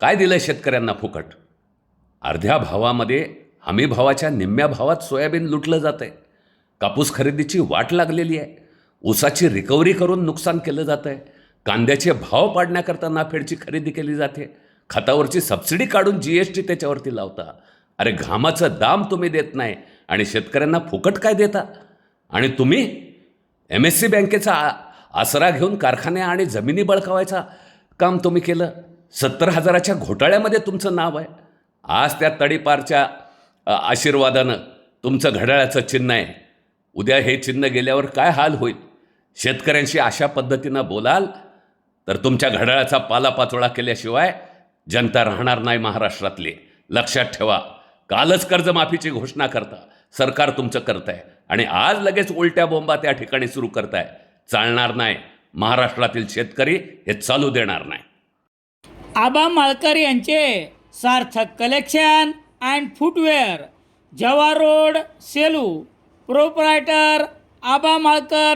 काय दिलं शेतकऱ्यांना फुकट? अर्ध्या भावामध्ये हमी भावाच्या निम्म्या भावात सोयाबीन लुटलं जात आहे कापूस खरेदीची वाट लागलेली आहे. ऊसाची रिकव्हरी करून नुकसान केलं जातं आहे कांद्याचे भाव पाडण्याकरता नाफेडची खरेदी केली जाते. खतावरची सबसिडी काढून जी एस टी त्याच्यावरती लावता. अरे घामाचं दाम तुम्ही देत नाही आणि शेतकऱ्यांना फुकट काय देता? आणि तुम्ही एम एस सी बँकेचा आ- आसरा घेऊन कारखाने आणि जमिनी बळकावायचा काम तुम्ही केलं? सत्तर हजाराच्या घोटाळ्यामध्ये तुमचं नाव आहे. आज त्या तडीपारच्या आशीर्वादानं तुमचं घड्याळाचं चिन्ह आहे. उद्या हे चिन्ह गेल्यावर काय हाल होईल? शेतकऱ्यांशी अशा पद्धतीनं बोलाल तर तुमच्या घड्याळाचा पालापाचोळा केल्याशिवाय जनता राहणार नाही महाराष्ट्रातली. लक्षात ठेवा कालच कर्जमाफीची घोषणा करता सरकार तुमचं करत आहे आणि आज लगेच उलट्या बोंबा त्या ठिकाणी सुरू करताय. चालणार नाही. महाराष्ट्रातील शेतकरी हे चालू देणार नाही. आबा माळकर यांचे सार्थक कलेक्शन अँड फुटवेअर जवा रोड सेलू. प्रोपरायटर आबा माळकर.